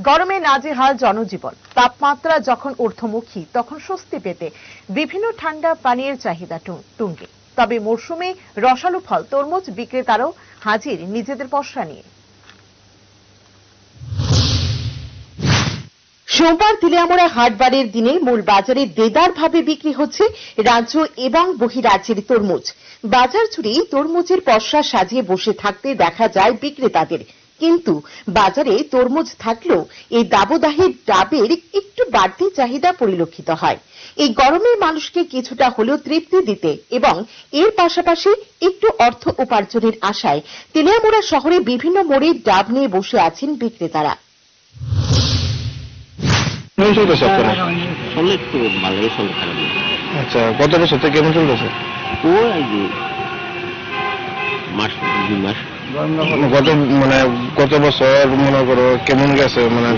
গরমে নাজেহাল জনজীবন। তাপমাত্রা যখন ঊর্ধ্বমুখী, তখন স্বস্তি পেতে বিভিন্ন ঠান্ডা পানীয়ের চাহিদা তুঙ্গে। তবে মরশুমে রসালো ফল, তরমুজ বিক্রেতারাও হাজির নিজেদের পসরা নিয়ে। সোমবার তিলিয়ামোড়া হাটবারের দিনে মূল বাজারে দেদার ভাবে বিক্রি হচ্ছে রাজ্য এবং বহিরাজ্যের তরমুজ। বাজার জুড়ে তরমুজের পসরা সাজিয়ে বসে থাকতে দেখা যায় বিক্রেতাদের। কিন্তু বাজারে তরমুজ থাকলেও এই দাবদাহের ডাবের একটু বাড়তি চাহিদা পরিলক্ষিত হয়। এই গরমে মানুষকে কিছুটা হলেও তৃপ্তি দিতে এবং এর পাশাপাশি একটু অর্থ উপার্জনের আশায় তেলিয়ামোড়া শহরে বিভিন্ন মোড়ে ডাব নিয়ে বসে আছেন বিক্রেতারা। চলে খারাপ না। আচ্ছা গত বছর থেকে কেমন চলতেছে? ও মাস দুই মাস গত মানে গত বছর মনে করো কেমন গেছে মানে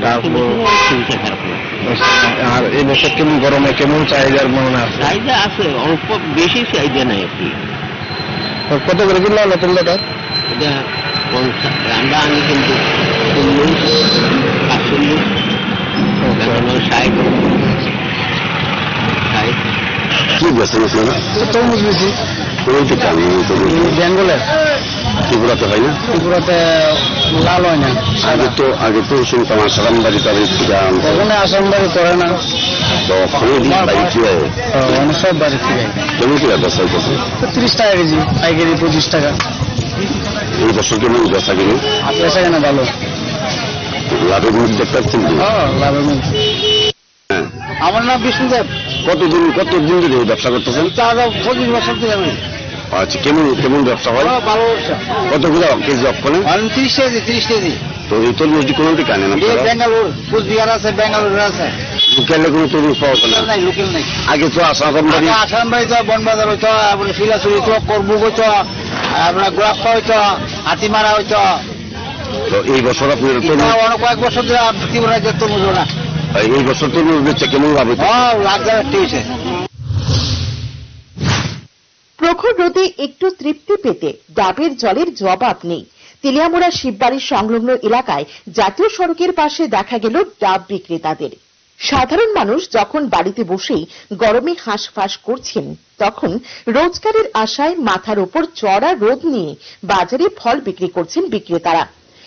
আর এই বছর কেমন গরমে কেমন চাহিদার মনে আছে চাহিদা আছে অল্প বেশি চাহিদা নাই আর কি। কত করে কিনলো নতুন ডাব এটা আমরা আনি কিন্তু চল্লিশ পাঁচচল্লিশ এখনও ষাট। ষাট। কি বেছেন আপনারা তরমুজ বেশি। বেঙ্গলের। ত্রিপুরাতে হয় না? ত্রিপুরাতে লাল হয় না। আগে তো আগে তো শুনতাম আসারাম বাড়ি তাদের ওখানে আসাম বাড়ি করে না। বাড়ি হয় সব বাড়ি থেকে কেমন কি বেচা হইতেছে তিরিশ টাকা কেজি পাইকারি পঁচিশ টাকা। এই বছর কেমন বেচা কিনে বেচা কেনা ভালো। লাভের মুখ দেখতে পাচ্ছেন লাভের মধ্যে হ্যাঁ। আমার নাম বিষ্ণুদেব কতদিন কতদিন ধরে ব্যবসা করতেছেন? পঁচিশ বছর থেকে আমি। আচ্ছা কেমন কেমন ব্যবসা হয়? ভালো ব্যবসা। কত করে কেজি আমি তিরিশ কেজি তিরিশ কেজি। তো এই তরমুজটি কোন দিকে আনেন বেঙ্গালুর কুচবিহার আছে বেঙ্গালুর আছে। লোকালে কোনো তরমুজ পাওয়া যায় না? নাই লোকাল নাই। আগে তো আসারাম বাড়ি আসাম বাড়ি তো বনবাজার হইতো আপনার শিলাচুরি তো করবুক হইতো আপনার গোলাপ্পা হইতো হাতিমারা হইতো। তো এই বছর তরমুজ অনেক কয়েক বছর ধরে ত্রিপুরা বুঝো না। এই বছর তরমুজ বেচে কেমন লাভ হইতে হ্যাঁ লাখ হাজার হয়েছে প্রখর রোদে একটু তৃপ্তি পেতে ডাবের জলের জবাব নেই। তেলিয়ামোড়া শিববাড়ির সংলগ্ন এলাকায় জাতীয় সড়কের পাশে দেখা গেল ডাব বিক্রেতাদের। সাধারণ মানুষ যখন বাড়িতে বসেই গরমে হাঁসফাঁস করছেন, তখন রোজগারের আশায় মাথার ওপর চড়া রোদ নিয়ে বাজারে ফল বিক্রি করছেন বিক্রেতারা।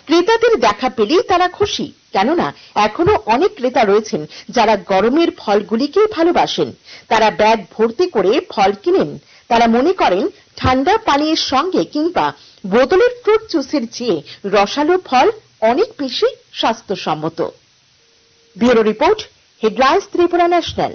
ক্রেতাদের দেখা পেলেই তারা খুশি, কেননা এখনও অনেক ক্রেতা রয়েছেন যারা গরমের ফলগুলিকেই ভালোবাসেন। তারা ব্যাগ ভর্তি করে ফল কিনেন তারা মনে করেন ঠান্ডা পানীয়ের সঙ্গে কিংবা বোতলের ফ্রুট জুসের চেয়ে রসালো ফল অনেক বেশি স্বাস্থ্যসম্মত। Bureau report, headlines Tripura national.